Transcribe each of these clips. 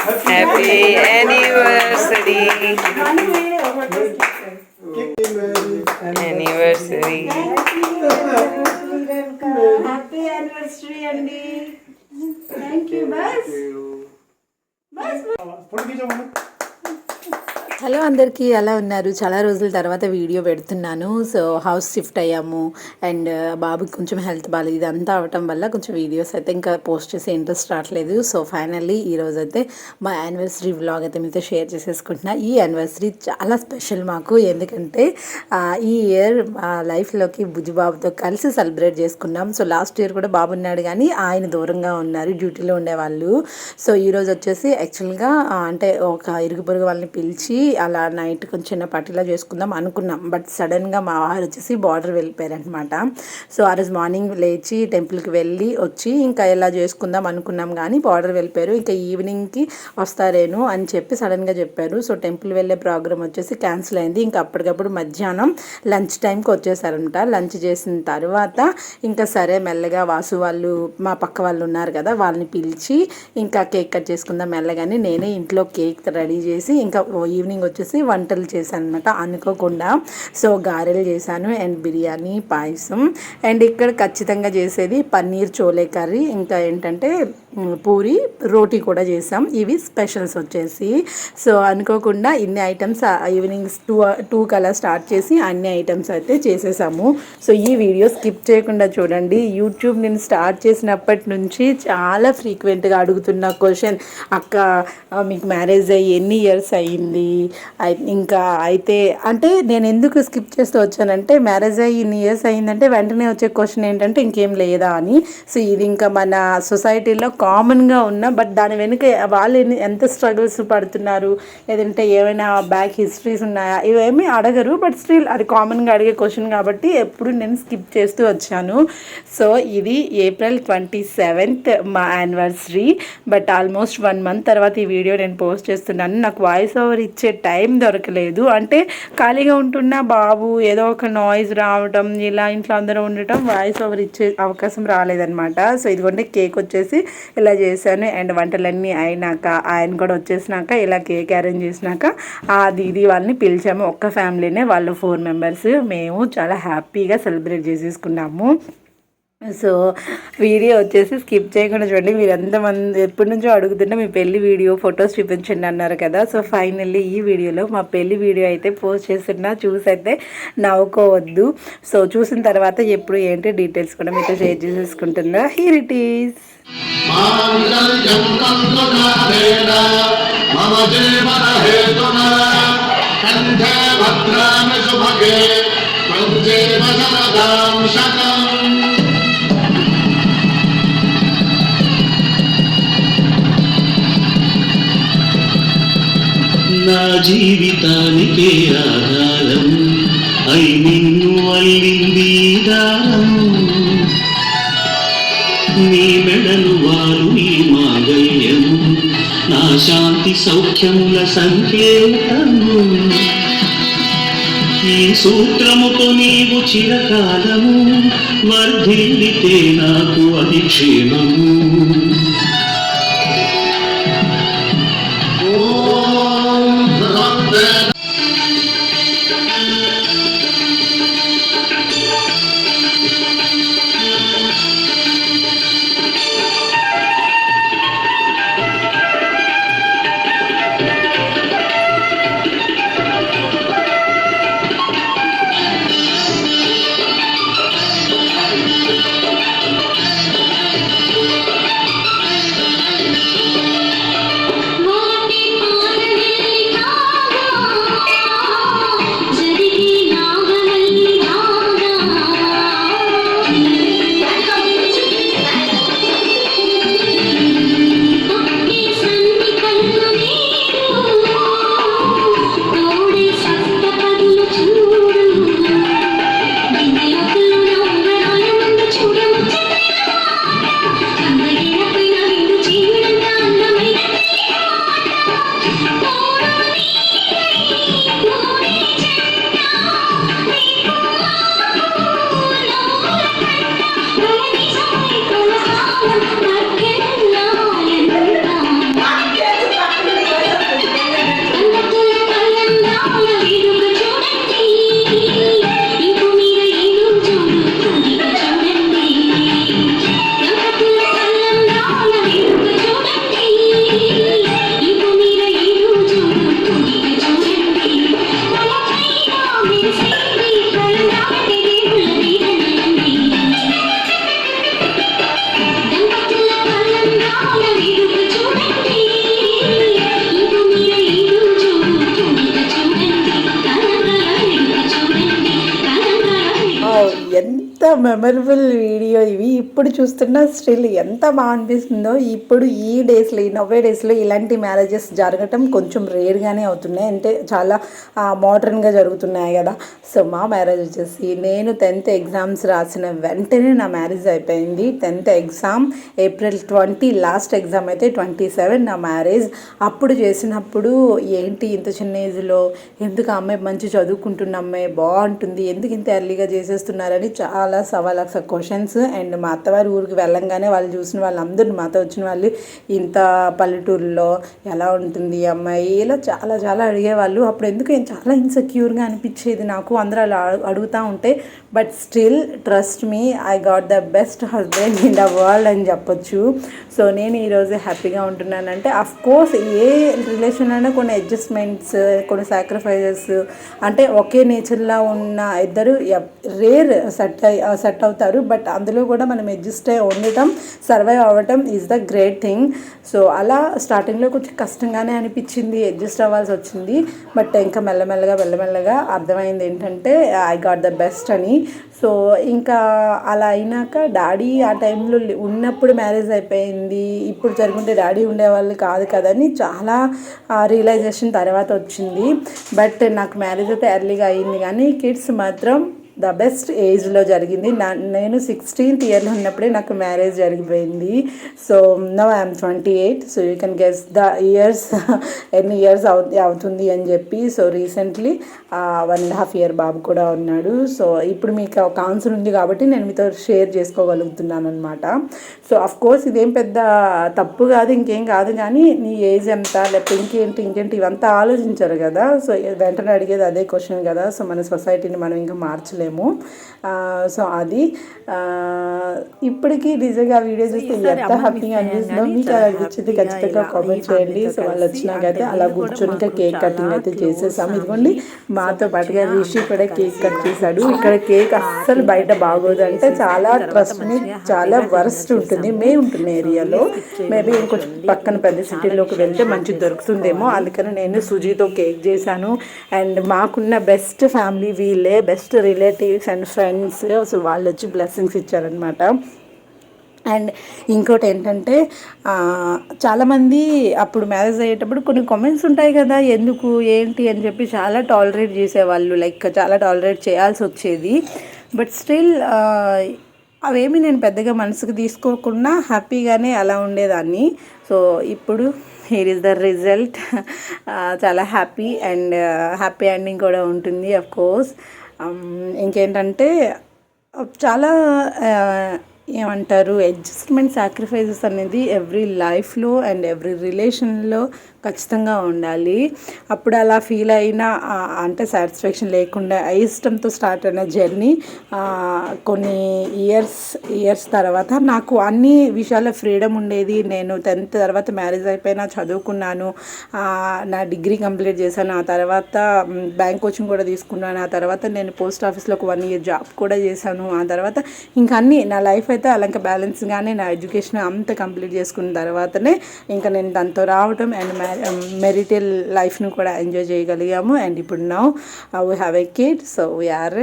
Happy anniversary anniversary happy anniversary అండి thank you బస్ hello అందరికీ ఎలా ఉన్నారు? చాలా రోజుల తర్వాత వీడియో పెడుతున్నాను. సో హౌస్ షిఫ్ట్ అయ్యాము. అండ్ బాబుకి కొంచెం హెల్త్ బాగాలేదు ఇదంతా అవటం వల్ల కొంచెం వీడియోస్ అయితే ఇంకా పోస్ట్ చేసే ఇంట్రెస్ట్ రావట్లేదు. సో ఫైనల్లీ ఈ రోజు అయితే మా యానివర్సరీ వ్లాగ్ అయితే మీతో షేర్ చేసేసుకుంటున్నా. ఈ యానివర్సరీ చాలా స్పెషల్ మాకు. ఎందుకంటే ఈ ఇయర్ మా లైఫ్లోకి బుజ్జిబాబుతో కలిసి సెలబ్రేట్ చేసుకున్నాం. సో లాస్ట్ ఇయర్ కూడా బాబు ఉన్నాడు కానీ ఆయన దూరంగా ఉన్నారు డ్యూటీలో ఉండేవాళ్ళు. సో ఈరోజు వచ్చేసి యాక్చువల్గా అంటే ఒక ఇరుగు పొరుగు వాళ్ళని పిలిచి అలా నైట్ కొంచెం చిన్న పార్టీలా చేసుకుందాం అనుకున్నాం. బట్ సడన్గా మా వారు వచ్చేసి బార్డర్ వెళ్ళిపోయారనమాట సో ఆ రోజు మార్నింగ్ లేచి టెంపుల్కి వెళ్ళి వచ్చి ఇంకా ఇలా చేసుకుందాం అనుకున్నాం కానీ బార్డర్ వెళ్ళిపోయారు. ఇంకా ఈవినింగ్కి వస్తారేను అని చెప్పి సడన్గా చెప్పారు. సో టెంపుల్ వెళ్ళే ప్రోగ్రామ్ వచ్చేసి క్యాన్సిల్ అయింది. ఇంకా అప్పటికప్పుడు మధ్యాహ్నం లంచ్ టైంకి వచ్చేసారంట లంచ్ చేసిన తర్వాత ఇంకా సరే మెల్లగా వాసు వాళ్ళు మా పక్క వాళ్ళు ఉన్నారు కదా వాళ్ళని పిలిచి ఇంకా కేక్ కట్ చేసుకుందాం మెల్లగానే నేనే ఇంట్లో కేక్ రెడీ చేసి ఇంకా ఈవినింగ్ వచ్చేసి వంటలు చేశాను అనమాట అనుకోకుండా సో గారెలు చేశాను. And biryani payasam. అండ్ ఇక్కడ ఖచ్చితంగా చేసేది పన్నీర్ చోలే కర్రీ. ఇంకా ఏంటంటే పూరి రోటీ కూడా చేసాం. ఇవి స్పెషల్స్ వచ్చేసి. సో అనుకోకుండా ఇన్ని items evening two two colour start చేసి అన్ని ఐటమ్స్ అయితే చేసేసాము. సో ఈ వీడియో స్కిప్ చేయకుండా చూడండి. యూట్యూబ్ నేను స్టార్ట్ చేసినప్పటి నుంచి చాలా ఫ్రీక్వెంట్గా అడుగుతున్న క్వశ్చన్ అక్క మీకు మ్యారేజ్ అయ్యి ఎన్ని ఇయర్స్ అయ్యింది? ఇంకా అయితే అంటే నేను ఎందుకు స్కిప్ చేస్తూ వచ్చానంటే మ్యారేజ్ అయ్యి ఇన్ని ఇయర్స్ అయ్యిందంటే వెంటనే వచ్చే క్వశ్చన్ ఏంటంటే ఇంకేం లేదా అని. సో ఇది ఇంకా మన సొసైటీలో కామన్గా ఉన్న బట్ దాని వెనుక వాళ్ళు ఎంత స్ట్రగుల్స్ పడుతున్నారు? లేదంటే ఏమైనా బ్యాక్ హిస్టరీస్ ఉన్నాయా? ఇవేమీ అడగరు బట్ స్టిల్ అది కామన్గా అడిగే క్వశ్చన్ కాబట్టి ఎప్పుడు నేను స్కిప్ చేస్తూ వచ్చాను. సో ఇది ఏప్రిల్ ట్వంటీ సెవెంత్ మా anniversary but almost one month తర్వాత ఈ వీడియో నేను పోస్ట్ చేస్తున్నాను. నాకు వాయిస్ ఓవర్ ఇచ్చే టైం దొరకలేదు. అంటే ఖాళీగా ఉంటున్న బాబు ఏదో ఒక నాయిస్ రావడం ఇలా ఇంట్లో అందరూ ఉండటం వాయిస్ ఓవర్ ఇచ్చే అవకాశం రాలేదనమాట సో ఇదిగోండి కేక్ వచ్చేసి ఇలా చేశాను. అండ్ వంటలన్నీ అయినాక ఆయన కూడా వచ్చేసినాక ఇలా కేక్ అరేంజ్ చేసినాక ఆ దీది వాళ్ళని పిలిచాము. ఒక్క ఫ్యామిలీనే వాళ్ళు ఫోర్ మెంబర్స్. మేము చాలా హ్యాపీగా సెలబ్రేట్ చేసేసుకున్నాము. సో వీడియో వచ్చేసి స్కిప్ చేయకుండా చూడండి. మీరు ఎంతమంది ఎప్పటి నుంచో అడుగుతుంటే మీ పెళ్ళి వీడియో ఫొటోస్ చూపించండి అన్నారు కదా. సో ఫైనల్లీ ఈ వీడియోలో మా పెళ్ళి వీడియో అయితే పోస్ట్ చేస్తున్నా. చూసి అయితే నవ్వుకోవద్దు. సో చూసిన తర్వాత ఎప్పుడు ఏంటి డీటెయిల్స్ కూడా మీతో షేర్ చేసేసుకుంటున్నా. హీరిటీస్ నా జీవితానికే ఆధారం అయి నిన్ను అల్లింది దారం. నీ మెడలు వారు ఈ మాంగళ్యం. నా శాంతి సౌఖ్యముల సంకేతము. ఈ సూత్రముతో నీవు చిరకాలము వర్ధిల్లితే నాకు అది క్షేమము మెమరబుల్ వీడియో ఇవి. ఇప్పుడు చూస్తున్న స్టిల్ ఎంత బాగా అనిపిస్తుందో ఇప్పుడు ఈ డేస్లో ఈ నవ్వే డేస్లో ఇలాంటి మ్యారేజెస్ జరగటం కొంచెం రేర్గానే అవుతున్నాయి. అంటే చాలా మోడర్న్గా జరుగుతున్నాయి కదా. సో మా మ్యారేజ్ వచ్చేసి నేను టెన్త్ ఎగ్జామ్స్ రాసిన వెంటనే నా మ్యారేజ్ అయిపోయింది. Tenth exam April twenty last exam అయితే ట్వంటీ సెవెన్ నా మ్యారేజ్. అప్పుడు చేసినప్పుడు ఏంటి ఇంత చిన్న ఏజ్లో ఎందుకు అమ్మాయి మంచి చదువుకుంటున్న అమ్మాయి బాగుంటుంది ఎందుకు ఇంత ఎర్లీగా చేసేస్తున్నారని చాలా సవా లక్ష క్వశ్చన్స్ అండ్ మా అత్తవారి ఊరికి వెళ్ళంగానే వాళ్ళు చూసిన వాళ్ళందరూ మాతో వచ్చిన వాళ్ళు ఇంత పల్లెటూరులో ఎలా ఉంటుంది అమ్మాయి? ఇలా చాలా చాలా అడిగేవాళ్ళు. అప్పుడు ఎందుకు నేను చాలా ఇన్సెక్యూర్గా అనిపించేది నాకు. అందరూ అలా అడుగుతూ ఉంటే but still trust me I got the best husband in the world అని చెప్పొచ్చు. సో నేను ఈరోజు హ్యాపీగా ఉంటున్నానంటే అఫ్ కోర్స్ ఏ రిలేషన్ అయినా కొన్ని అడ్జస్ట్మెంట్స్ కొన్ని సాక్రిఫైజెస్ అంటే ఒకే నేచర్లా ఉన్న ఇద్దరు రేర్ సెట్ సెట్ అవుతారు బట్ అందులో కూడా మనం అడ్జస్ట్ అయి ఉండటం సర్వైవ్ అవ్వటం is the great thing so అలా స్టార్టింగ్లో కొంచెం కష్టంగానే అనిపించింది అడ్జస్ట్ అవ్వాల్సి వచ్చింది బట్ ఇంకా మెల్లమెల్లగా మెల్లమెల్లగా అర్థమైంది ఏంటంటే ఐ గాట్ ద బెస్ట్ అని. సో ఇంకా అలా అయినాక డాడీ ఆ టైంలో ఉన్నప్పుడు మ్యారేజ్ అయిపోయింది ఇప్పుడు జరుగుంటే డాడీ ఉండేవాళ్ళు కాదు కదని చాలా రియలైజేషన్ తర్వాత వచ్చింది. బట్ నాకు మ్యారేజ్ అయితే ఎర్లీగా అయింది కానీ కిడ్స్ మాత్రం ద బెస్ట్ ఏజ్లో జరిగింది. నా నేను సిక్స్టీన్త్ ఇయర్లో ఉన్నప్పుడే నాకు మ్యారేజ్ జరిగిపోయింది. So no I'm twenty eight so you can guess the years ఎన్ని ఇయర్స్ అవు అవుతుంది అని చెప్పి so recently one and half year బాబు కూడా ఉన్నాడు. సో ఇప్పుడు మీకు ఒక ఆన్సర్ ఉంది కాబట్టి నేను మీతో షేర్ చేసుకోగలుగుతున్నాను అనమాట సో అఫ్ కోర్స్ ఇదేం పెద్ద తప్పు కాదు ఇంకేం కాదు కానీ నీ ఏజ్ ఎంత లేకపోతే ఇంకేంటి ఇంకేంటి ఇవంతా ఆలోచించరు కదా. సో వెంటనే అడిగేది అదే క్వశ్చన్ కదా. సో మన సొసైటీని మనం ఇంకా మార్చలేము. ఆ, సో అది ఇప్పటికీ నిజంగా వీడియో చూస్తే ఎంత హ్యాపీగా అనిపిస్తుందో మీకు అలా అనిపించింది ఖచ్చితంగా కామెంట్ చేయండి. సో వాళ్ళు వచ్చినాకైతే అలా కూర్చొని కేక్ కటింగ్ అయితే చేసేసాం. ఇదిగోండి మాతో పాటుగా రిషి కూడా కేక్ కట్ చేశాడు. ఇక్కడ కేక్ అస్సలు బయట బాగోదు అంటే చాలా ట్రస్ట్ మీ చాలా వరస్ట్ ఉంటుంది. మే ఉంటున్న ఏరియాలో మేబీ ఇంకొంచెం పక్కన పెద్ద సిటీలోకి వెళ్తే మంచి దొరుకుతుందేమో. అందుకని నేను సుజీతో కేక్ చేశాను. అండ్ మాకున్న బెస్ట్ ఫ్యామిలీ వీళ్ళే బెస్ట్ రిలేటివ్స్ అండ్ ఫ్రెండ్స్ వాళ్ళు వచ్చి బ్లెస్సింగ్స్ ఇచ్చారనమాట అండ్ ఇంకోటి ఏంటంటే చాలామంది అప్పుడు మ్యారేజ్ అయ్యేటప్పుడు కొన్ని కామెంట్స్ ఉంటాయి కదా ఎందుకు ఏంటి అని చెప్పి చాలా టాలరేట్ చేసేవాళ్ళు లైక్ చాలా టాలరేట్ చేయాల్సి వచ్చేది. బట్ స్టిల్ అవేమి నేను పెద్దగా మనసుకు తీసుకోకుండా హ్యాపీగానే అలా ఉండేదాన్ని. సో ఇప్పుడు హీర్ ఇస్ ద రిజల్ట్ చాలా హ్యాపీ అండ్ హ్యాపీ ఎండింగ్ కూడా ఉంటుంది అఫ్ కోర్స్ ఇంకేంటంటే చాలా ఏమంటారు? అడ్జస్ట్మెంట్ సాక్రిఫైజెస్ అనేది ఎవ్రీ లైఫ్లో అండ్ ఎవ్రీ రిలేషన్లో ఖచ్చితంగా ఉండాలి. అప్పుడు అలా ఫీల్ అయినా అంటే సాటిస్ఫాక్షన్ లేకుండా ఇష్టంతో స్టార్ట్ అయిన జర్నీ కొన్ని ఇయర్స్ ఇయర్స్ తర్వాత నాకు అన్ని విషయాల ఫ్రీడమ్ ఉండేది. నేను టెన్త్ తర్వాత మ్యారేజ్ అయిపోయినా చదువుకున్నాను నా డిగ్రీ కంప్లీట్ చేశాను. ఆ తర్వాత బ్యాంక్ కోచింగ్ కూడా తీసుకున్నాను. ఆ తర్వాత నేను పోస్ట్ ఆఫీస్లో ఒక వన్ ఇయర్ జాబ్ కూడా చేశాను. ఆ తర్వాత ఇంకా అన్ని నా లైఫ్ అయితే అలా ఇంకా బ్యాలెన్స్గానే నా ఎడ్యుకేషన్ అంత కంప్లీట్ చేసుకున్న తర్వాతనే ఇంకా నేను దాంతో రావటం అండ్ మెరిటల్ లైఫ్ను కూడా ఎంజాయ్ చేయగలిగాము. అండ్ ఇప్పుడు now we have a kid so we're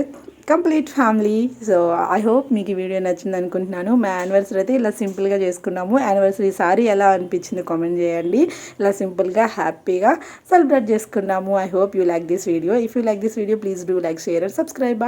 complete family. So I hope మీకు ఈ వీడియో నచ్చింది అనుకుంటున్నాను. మా యానివర్సరీ అయితే ఇలా సింపుల్గా చేసుకున్నాము. యానివర్సరీ సారీ ఎలా అనిపించింది కామెంట్ చేయండి. ఇలా సింపుల్గా హ్యాపీగా సెలబ్రేట్ చేసుకున్నాము. I hope you like this video if you like this video please do like share and subscribe